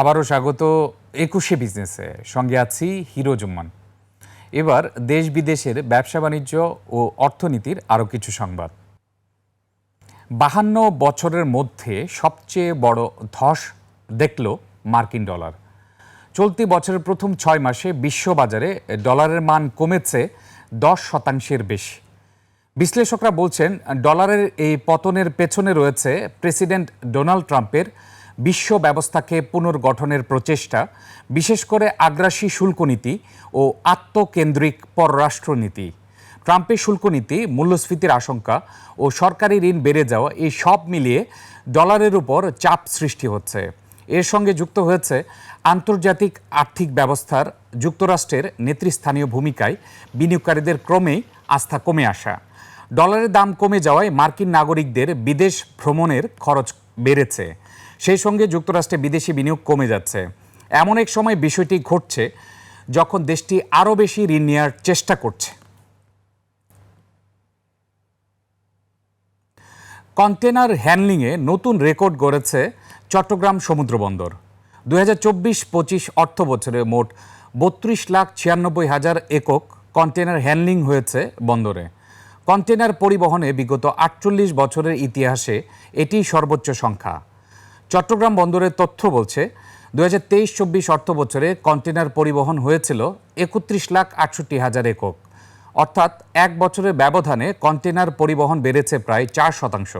আবারও স্বাগত একুশে বিজনেসে। সঙ্গে আছি হিরো জুম্মান। এবার দেশ বিদেশের ব্যবসা বাণিজ্য ও অর্থনীতির আরও কিছু সংবাদ। বাহান্ন বছরের মধ্যে সবচেয়ে বড় ধস দেখল মার্কিন ডলার। চলতি বছরের প্রথম ছয় মাসে বিশ্ববাজারে ডলারের মান কমেছে দশ শতাংশের বেশি। বিশ্লেষকরা বলছেন, ডলারের এই পতনের পেছনে রয়েছে প্রেসিডেন্ট ডোনাল্ড ট্রাম্পের বিশ্ব ব্যবস্থাকে পুনর্গঠনের প্রচেষ্টা, বিশেষ করে আগ্রাসী শুল্ক নীতি ও আত্মকেন্দ্রিক পররাষ্ট্রনীতি। ট্রাম্পের শুল্ক নীতি মূল্যস্ফীতির আশঙ্কা ও সরকারি ঋণ বেড়ে যাওয়া, এই সব মিলিয়ে ডলারের উপর চাপ সৃষ্টি হচ্ছে। এর সঙ্গে যুক্ত হয়েছে আন্তর্জাতিক আর্থিক ব্যবস্থার, যুক্তরাষ্ট্রের নেতৃস্থানীয় ভূমিকায় বিনিয়োগকারীদের ক্রমেই আস্থা কমে আসা। ডলারের দাম কমে যাওয়ায় মার্কিন নাগরিকদের বিদেশ ভ্রমণের খরচ বেড়েছে। সেই সঙ্গে যুক্তরাষ্ট্রে বিদেশি বিনিয়োগ কমে যাচ্ছে। এমন এক সময় বিষয়টি ঘটছে যখন দেশটি আরও বেশি ঋণ নেওয়ার চেষ্টা করছে। কন্টেনার হ্যান্ডলিংয়ে নতুন রেকর্ড গড়েছে চট্টগ্রাম সমুদ্র বন্দর। দু হাজার চব্বিশ পঁচিশ অর্থ বছরে মোট বত্রিশ লাখ ছিয়ানব্বই হাজার একক কন্টেনার হ্যান্ডলিং হয়েছে বন্দরে। কন্টেনার পরিবহনে বিগত আটচল্লিশ বছরের ইতিহাসে এটি সর্বোচ্চ সংখ্যা। চট্টগ্রাম বন্দরের তথ্য বলছে দু হাজার তেইশ চব্বিশ অর্থ বছরে কন্টেনার পরিবহন হয়েছিল একত্রিশ লাখ আটষট্টি হাজার একক। অর্থাৎ এক বছরের ব্যবধানে কন্টেনার পরিবহন বেড়েছে প্রায় চার শতাংশ।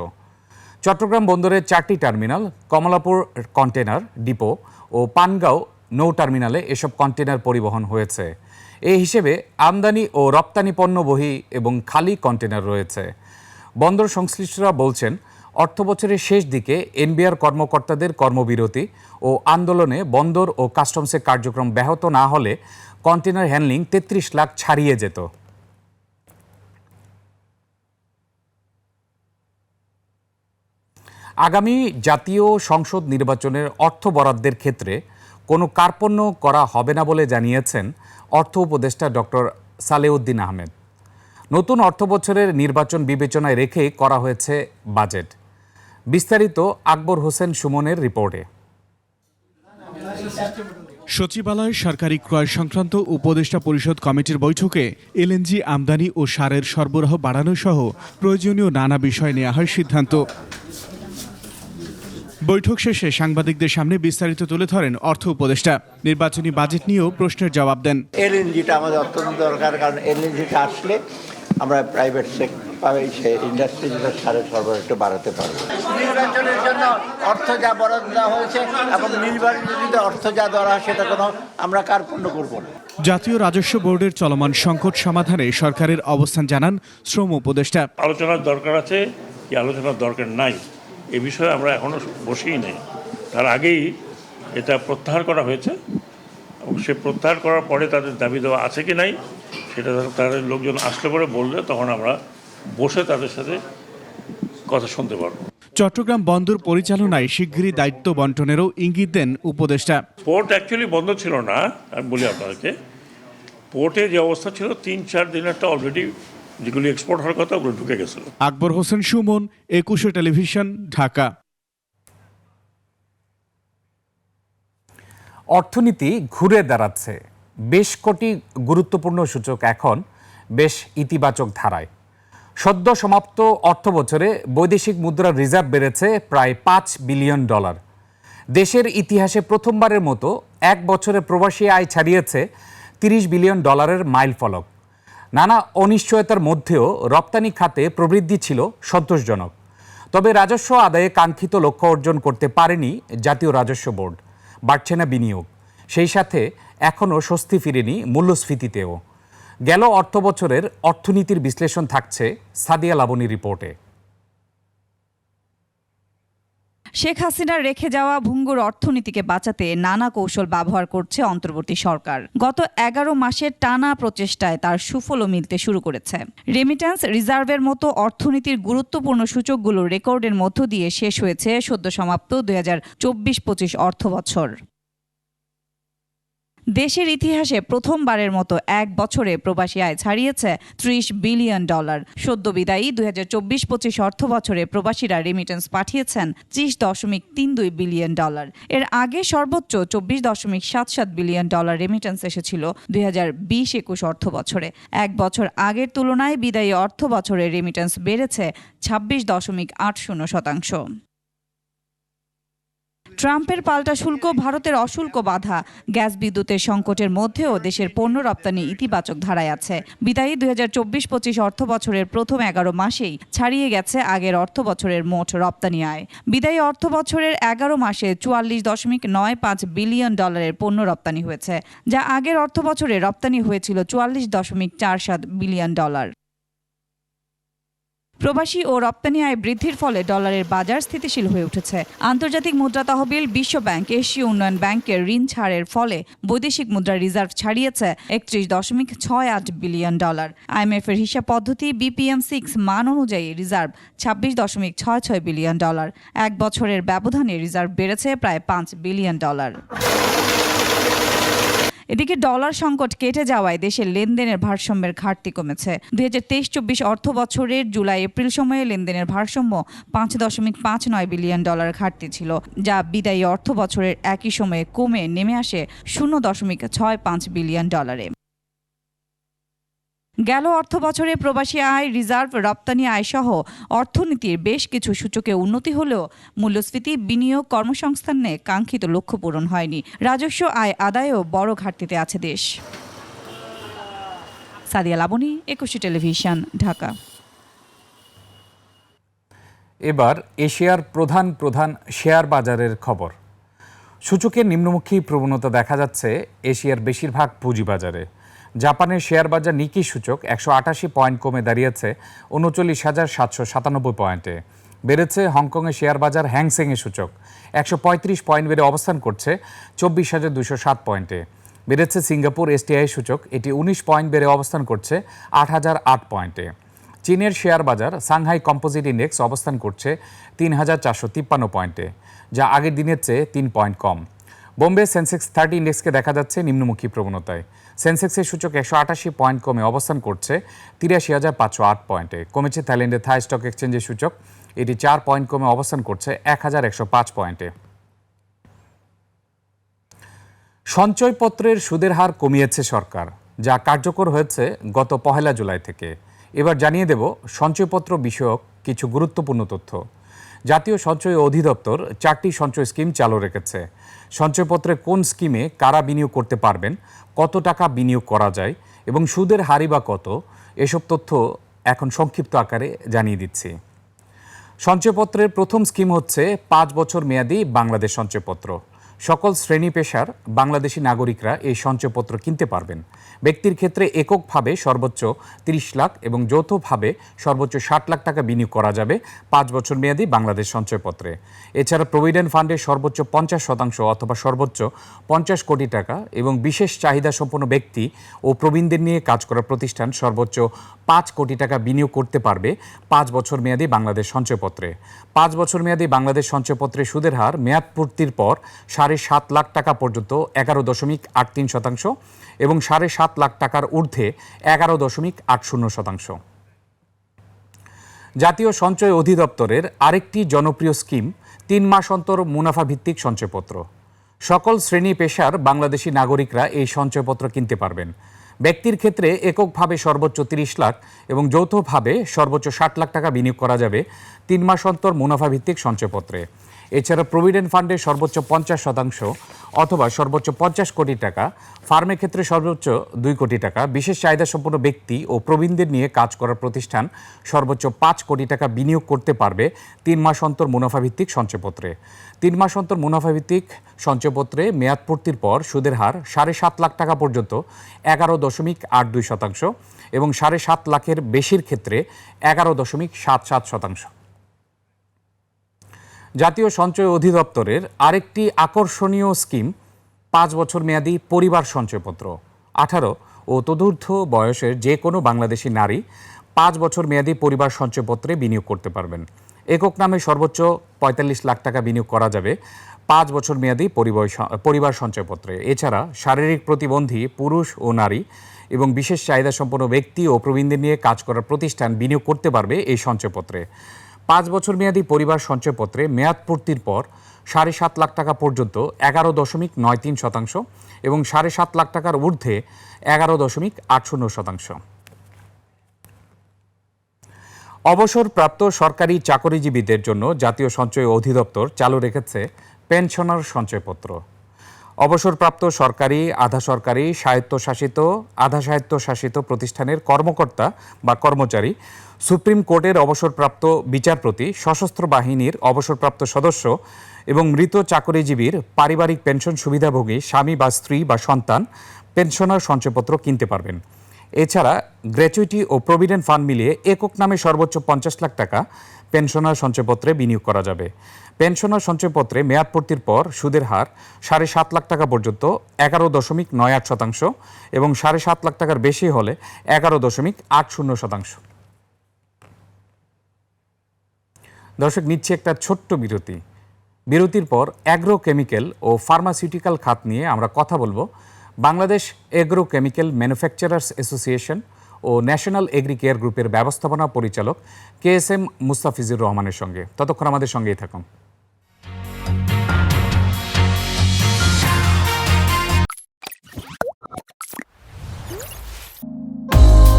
চট্টগ্রাম বন্দরের চারটি টার্মিনাল, কমলাপুর কন্টেনার ডিপো ও পানগাঁও নৌ টার্মিনালে এসব কন্টেনার পরিবহন হয়েছে। এই হিসেবে আমদানি ও রপ্তানি পণ্য বহি এবং খালি কন্টেনার রয়েছে। বন্দর সংশ্লিষ্টরা বলছেন অর্থ বছরের শেষ দিকে এনবিআর কর্মকর্তাদের কর্মবিরতি ও আন্দোলনে বন্দর ও কাস্টমসের কার্যক্রম ব্যাহত না হলে কন্টেনার হ্যান্ডলিং তেত্রিশ লাখ ছাড়িয়ে যেত। আগামী জাতীয় সংসদ নির্বাচনের অর্থ বরাদ্দের ক্ষেত্রে কোনো কার্পণ্য করা হবে না বলে জানিয়েছেন অর্থ উপদেষ্টা ডক্টর সালেউদ্দিন আহমেদ। নতুন অর্থ বছরের নির্বাচন বিবেচনায় রেখেই করা হয়েছে বাজেট। বিস্তারিত আকবর হোসেন সুমনের রিপোর্টে। সচিবালয় সরকারি ক্রয় সংক্রান্ত উপদেষ্টা পরিষদ কমিটির বৈঠকে এলএনজি আমদানি ও সারের সরবরাহ বাড়ানো সহ প্রয়োজনীয় নানা বিষয় নেওয়া হয় সিদ্ধান্ত। বৈঠক শেষে সাংবাদিকদের সামনে বিস্তারিত তুলে ধরেন অর্থ উপদেষ্টা। নির্বাচনী বাজেট নিয়েও প্রশ্নের জবাব দেন। এলএনজিটা আমাদের অত্যন্ত দরকার কারণ এলএনজিটা আসলে আমরা প্রাইভেট সেক্টর সে ইন্ডাস্ট্রি যেটা সারের সরবরাহ একটু বাড়াতে পারব। নির্বাচনের জন্য অর্থ যা বরাদ্দ দেওয়া হয়েছে এবং নির্বাচনের যদি অর্থ যা দেওয়া হয় সেটা কোনো আমরা কার কার্পণ্য করব না। জাতীয় রাজস্ব বোর্ডের চলমান সংকট সমাধানে সরকারের অবস্থান জানান শ্রম উপদেষ্টা। আলোচনার দরকার আছে কি আলোচনার দরকার নাই? এ বিষয়ে আমরা এখনও বসেই নেই। তার আগেই এটা প্রত্যাহার করা হয়েছে। এবং সে প্রত্যাহার করার পরে তাদের দাবি দেওয়া আছে কি নাই সেটা তাদের লোকজন আসলে পরে বললে তখন আমরা বসে তাদের সাথে কথা শুনতে পারব। চট্টগ্রাম বন্দর পরিচালনায় শিগগিরই দায়িত্ব বন্টনেরও ইঙ্গিত দেন উপদেষ্টা। পোর্ট অ্যাকচুয়ালি বন্ধ ছিল না আমি বলি আপনাদেরকে। পোর্টে যে অবস্থা ছিল তিন চার দিনেরটা অলরেডি যেগুলি এক্সপোর্ট হওয়ার কথা ওগুলো ঢুকে গেছিল। আকবর হোসেন সুমন একুশে টেলিভিশন ঢাকা। অর্থনীতি ঘুরে দাঁড়াচ্ছে। বেশ কটি গুরুত্বপূর্ণ সূচক এখন বেশ ইতিবাচক ধারায়। সদ্য সমাপ্ত অর্থ বছরে বৈদেশিক মুদ্রার রিজার্ভ বেড়েছে প্রায় পাঁচ বিলিয়ন ডলার। দেশের ইতিহাসে প্রথমবারের মতো এক বছরে প্রবাসী আয় ছাড়িয়েছে তিরিশ বিলিয়ন ডলারের মাইল ফলক। নানা অনিশ্চয়তার মধ্যেও রপ্তানি খাতে প্রবৃদ্ধি ছিল সন্তোষজনক। তবে রাজস্ব আদায়ে কাঙ্ক্ষিত লক্ষ্য অর্জন করতে পারেনি জাতীয় রাজস্ব বোর্ড। বাড়ছে না বিনিয়োগ। সেই সাথে এখনও স্বস্তি ফিরেনি মূল্যস্ফীতিতেও। গেল অর্থ বছরের অর্থনীতির বিশ্লেষণ থাকছে সাদিয়া লাবনী রিপোর্টে। শেখ হাসিনার রেখে যাওয়া ভঙ্গুর অর্থনীতিকে বাঁচাতে নানা কৌশল ব্যবহার করছে অন্তর্বর্তী সরকার। গত এগারো মাসের টানা প্রচেষ্টায় তার সুফলও মিলতে শুরু করেছে। রেমিট্যান্স রিজার্ভের মতো অর্থনীতির গুরুত্বপূর্ণ সূচকগুলো রেকর্ডের মধ্য দিয়ে শেষ হয়েছে সদ্য সমাপ্ত দুই হাজার চব্বিশ পঁচিশ অর্থ বছর দেশের ইতিহাসে প্রথমবারের মতো এক বছরে প্রবাসী আয় ছাড়িয়েছে ত্রিশ বিলিয়ন ডলার। সদ্য বিদায়ী দুই হাজার চব্বিশ পঁচিশ অর্থ বছরে প্রবাসীরা রেমিটেন্স পাঠিয়েছেন ত্রিশ দশমিক তিন দুই বিলিয়ন ডলার। এর আগে সর্বোচ্চ চব্বিশ দশমিক সাত সাত বিলিয়ন ডলার রেমিটেন্স এসেছিল দুই হাজার বিশ একুশ অর্থ বছরে। এক বছর আগের তুলনায় বিদায়ী অর্থ বছরে রেমিটেন্স বেড়েছে ছাব্বিশ দশমিক আট শূন্য শতাংশ। ট্রাম্পের পাল্টা শুল্ক ভারতের অশুল্ক বাধা। গ্যাস বিদ্যুতের সংকটের মধ্যেও দেশের পণ্য রপ্তানি ইতিবাচক ধারায় আছে। বিদায়ী দুই হাজার চব্বিশ পঁচিশ অর্থ বছরের প্রথম এগারো মাসেই ছাড়িয়ে গেছে আগের অর্থ বছরের মোট রপ্তানি আয়। বিদায়ী অর্থ বছরের এগারো মাসে চুয়াল্লিশ দশমিক নয় পাঁচ বিলিয়ন ডলারের পণ্য রপ্তানি হয়েছে, যা আগের অর্থ বছরে রপ্তানি হয়েছিল চুয়াল্লিশ দশমিক চার সাত বিলিয়ন ডলার। প্রবাসী ও রপ্তানি আয় বৃদ্ধির ফলে ডলারের বাজার স্থিতিশীল হয়ে উঠেছে। আন্তর্জাতিক মুদ্রা তহবিল বিশ্ব ব্যাংক এশীয় উন্নয়ন ব্যাংকের ঋণ ছাড়ের ফলে বৈদেশিক মুদ্রা রিজার্ভ ছাড়িয়েছে একত্রিশ দশমিক ছয় আট বিলিয়ন ডলার। আইএমএফ এর হিসাব পদ্ধতি বিপিএম সিক্স মান অনুযায়ী রিজার্ভ ছাব্বিশ দশমিক ছয় ছয় বিলিয়ন ডলার। এক বছরের ব্যবধানে রিজার্ভ বেড়েছে প্রায় পাঁচ বিলিয়ন ডলার। এদিকে ডলার সংকট কেটে যাওয়ায় দেশের লেনদেনের ভারসাম্যের ঘাটতি কমেছে। দুই হাজার তেইশ চব্বিশ অর্থ বছরের জুলাই, এপ্রিল সময়ে লেনদেনের ভারসাম্য পাঁচ দশমিক পাঁচ নয় বিলিয়ন ডলার ঘাটতি ছিল, যা বিদায়ী অর্থ বছরের একই সময়ে কমে নেমে আসে শূন্য দশমিক ছয় পাঁচ বিলিয়ন ডলারে। গেল অর্থ বছরে প্রবাসী আয় রিজার্ভ রপ্তানি আয়সহ অর্থনীতির বেশ কিছু সূচকে উন্নতি হলেও মূল্যস্ফীতি বিনিয়োগ কর্মসংস্থানে কাঙ্ক্ষিত লক্ষ্য পূরণ হয়নি। রাজস্ব আয় আদায়েও বড় ঘাটতিতে আছে দেশ। সাদিয়া লাবনী, একুশে টেলিভিশন, ঢাকা। এবার এশিয়ার প্রধান প্রধান শেয়ার বাজারের খবর। সূচকের নিম্নমুখী প্রবণতা দেখা যাচ্ছে এশিয়ার বেশিরভাগ পুঁজিবাজারে। জাপানের শেয়ার বাজার নিকি সূচক একশো আটাশি পয়েন্ট কমে দাঁড়িয়েছে, উনচল্লিশ হাজার সাতশো সাতানব্বই পয়েন্টে। বেড়েছে হংকংয়ের শেয়ার বাজার হ্যাংসেংয়ের সূচক, একশো পঁয়ত্রিশ পয়েন্ট বেড়ে অবস্থান করছে চব্বিশ হাজার দুশো সাত পয়েন্টে। বেড়েছে সিঙ্গাপুর এসটিআই সূচক, এটি উনিশ পয়েন্ট বেড়ে অবস্থান করছে আট হাজার আট পয়েন্টে। চীনের শেয়ার বাজার সাংহাই কম্পোজিট ইন্ডেক্স অবস্থান করছে তিন হাজার চারশো তিপ্পান্ন পয়েন্টে, যা আগের দিনের চেয়ে তিন পয়েন্ট কম। বোম্বে সেন্সেক্স থার্টি ইন্ডেক্সকে দেখা যাচ্ছে নিম্নমুখী প্রবণতায়। সেন্সেক্সের সূচক একশো আটাশি পয়েন্ট কমে অবস্থান করছে। তিরাশি হাজার পাঁচশো আট পয়েন্টে কমেছে থাইল্যান্ডের থাই স্টক এক্সচেঞ্জের সূচক। এটি চার পয়েন্ট কমে অবস্থান করছে এক হাজার একশো পাঁচ পয়েন্টে। সঞ্চয়পত্রের সুদের হার কমিয়েছে সরকার, যা কার্যকর হয়েছে গত পহেলা জুলাই থেকে। এবার জানিয়ে দেব সঞ্চয়পত্র বিষয়ক কিছু গুরুত্বপূর্ণ তথ্য। জাতীয় সঞ্চয় অধিদপ্তর চারটি সঞ্চয় স্কিম চালু রেখেছে। সঞ্চয়পত্রে কোন স্কিমে কারা বিনিয়োগ করতে পারবেন, কত টাকা বিনিয়োগ করা যায় এবং সুদের হারি বা কত, এসব তথ্য এখন সংক্ষিপ্ত আকারে জানিয়ে দিচ্ছি। সঞ্চয়পত্রের প্রথম স্কিম হচ্ছে পাঁচ বছর মেয়াদি বাংলাদেশ সঞ্চয়পত্র। সকল শ্রেণি পেশার বাংলাদেশি নাগরিকরা এই সঞ্চয়পত্র কিনতে পারবেন। ব্যক্তির ক্ষেত্রে এককভাবে সর্বোচ্চ তিরিশ লাখ এবং যৌথভাবে সর্বোচ্চ ষাট লাখ টাকা বিনিয়োগ করা যাবে পাঁচ বছর মেয়াদী বাংলাদেশ সঞ্চয়পত্রে। এছাড়া প্রভিডেন্ট ফান্ডে সর্বোচ্চ পঞ্চাশ শতাংশ অথবা সর্বোচ্চ পঞ্চাশ কোটি টাকা এবং বিশেষ চাহিদা সম্পন্ন ব্যক্তি ও প্রবীণদের নিয়ে কাজ করা প্রতিষ্ঠান সর্বোচ্চ পাঁচ কোটি টাকা বিনিয়োগ করতে পারবে পাঁচ বছর মেয়াদী বাংলাদেশ সঞ্চয়পত্রে। পাঁচ বছর মেয়াদী বাংলাদেশ সঞ্চয়পত্রে সুদের হার মেয়াদ পূর্তির পর সাড়ে সাত লাখ টাকা পর্যন্ত এগারো দশমিক আট তিন শতাংশ এবং সাড়ে সাত লাখ টাকার ঊর্ধ্বে এগারো দশমিক আট শূন্য শতাংশ। জাতীয় সঞ্চয় অধিদপ্তরের আরেকটি জনপ্রিয় স্কিম তিন মাস অন্তর মুনাফা ভিত্তিক সঞ্চয়পত্র। সকল শ্রেণি পেশার বাংলাদেশি নাগরিকরা এই সঞ্চয়পত্র কিনতে পারবেন। ব্যক্তির ক্ষেত্রে এককভাবে সর্বোচ্চ তিরিশ লাখ এবং যৌথভাবে সর্বোচ্চ ষাট লাখ টাকা বিনিয়োগ করা যাবে তিন মাস অন্তর মুনাফা ভিত্তিক সঞ্চয়পত্রে। এছাড়া প্রভিডেন্ট ফান্ডে সর্বোচ্চ পঞ্চাশ শতাংশ অথবা সর্বোচ্চ পঞ্চাশ কোটি টাকা। ফার্মের ক্ষেত্রে সর্বোচ্চ দুই কোটি টাকা। বিশেষ চাহিদা সম্পন্ন ব্যক্তি ও প্রবীণদের নিয়ে কাজ করার প্রতিষ্ঠান সর্বোচ্চ পাঁচ কোটি টাকা বিনিয়োগ করতে পারবে তিন মাস অন্তর মুনাফাভিত্তিক সঞ্চয়পত্রে। তিন মাস অন্তর মুনাফাভিত্তিক সঞ্চয়পত্রে মেয়াদ পূর্তির পর সুদের হার সাড়ে সাত লাখ টাকা পর্যন্ত, এগারো দশমিক আট দুই শতাংশ এবং সাড়ে সাত লাখের বেশির ক্ষেত্রে এগারো দশমিক সাত সাত শতাংশ। জাতীয় সঞ্চয় অধিদপ্তরের আরেকটি আকর্ষণীয় স্কিম, পাঁচ বছর মেয়াদী পরিবার সঞ্চয়পত্র। আঠারো ও তদূর্ধ্ব বয়সের যে কোনো বাংলাদেশি নারী পাঁচ বছর মেয়াদী পরিবার সঞ্চয়পত্রে বিনিয়োগ করতে পারবেন। একক নামে সর্বোচ্চ পঁয়তাল্লিশ লাখ টাকা বিনিয়োগ করা যাবে পাঁচ বছর মেয়াদী পরিবার সঞ্চয়পত্রে। এছাড়া শারীরিক প্রতিবন্ধী পুরুষ ও নারী এবং বিশেষ চাহিদা সম্পন্ন ব্যক্তি ও প্রবীণদের নিয়ে কাজ করার প্রতিষ্ঠান বিনিয়োগ করতে পারবে এই সঞ্চয়পত্রে। পাঁচ বছর মেয়াদী পরিবার সঞ্চয়পত্রে মেয়াদ পূর্তির পর সাড়ে সাত লাখ টাকা পর্যন্ত এগারো দশমিক নয় তিন শতাংশ এবং সাড়ে সাত লাখ টাকার ঊর্ধ্বে এগারো দশমিক আট শূন্য শতাংশ। অবসরপ্রাপ্ত সরকারি চাকরিজীবীদের জন্য জাতীয় সঞ্চয় অধিদপ্তর চালু রেখেছে পেনশনার সঞ্চয়পত্র। অবসরপ্রাপ্ত সরকারি, আধা সরকারি, স্বায়ত্তশাসিত, আধা স্বায়ত্তশাসিত প্রতিষ্ঠানের কর্মকর্তা বা কর্মচারী, সুপ্রিম কোর্টের অবসরপ্রাপ্ত বিচারপতি, সশস্ত্র বাহিনীর অবসরপ্রাপ্ত সদস্য এবং মৃত চাকরিজীবীর পারিবারিক পেনশন সুবিধাভোগী স্বামী বা স্ত্রী বা সন্তান, পেনশনার সঞ্চয়পত্র কিনতে পারবেন। এছাড়া গ্র্যাচুইটি ও প্রভিডেন্ট ফান্ড মিলিয়ে একক নামে সর্বোচ্চ পঞ্চাশ লাখ টাকা পেনশনার সঞ্চয়পত্রে বিনিয়োগ করা যাবে। পেনশনার সঞ্চয়পত্রে মেয়াদ পূর্তির পর সুদের হার সাড়ে সাত লাখ টাকা পর্যন্ত এগারো দশমিক নয় আট শতাংশ এবং সাড়ে সাত লাখ টাকার বেশি হলে এগারো দশমিক আট শূন্য শতাংশ। দর্শক, নিচ্ছে একটা ছোট্ট বিরতি। বিরতির পর অ্যাগ্রো কেমিক্যাল ও ফার্মাসিউটিক্যাল খাত নিয়ে আমরা কথা বলব Bangladesh agro chemical manufacturers association ও ন্যাশনাল এগ্রি কেয়ার গ্রুপের ব্যবস্থাপনা পরিচালক কে এস এম মুস্তাফিজুর রহমানের সঙ্গে। ততক্ষণ আমাদের সঙ্গেই থাকুন।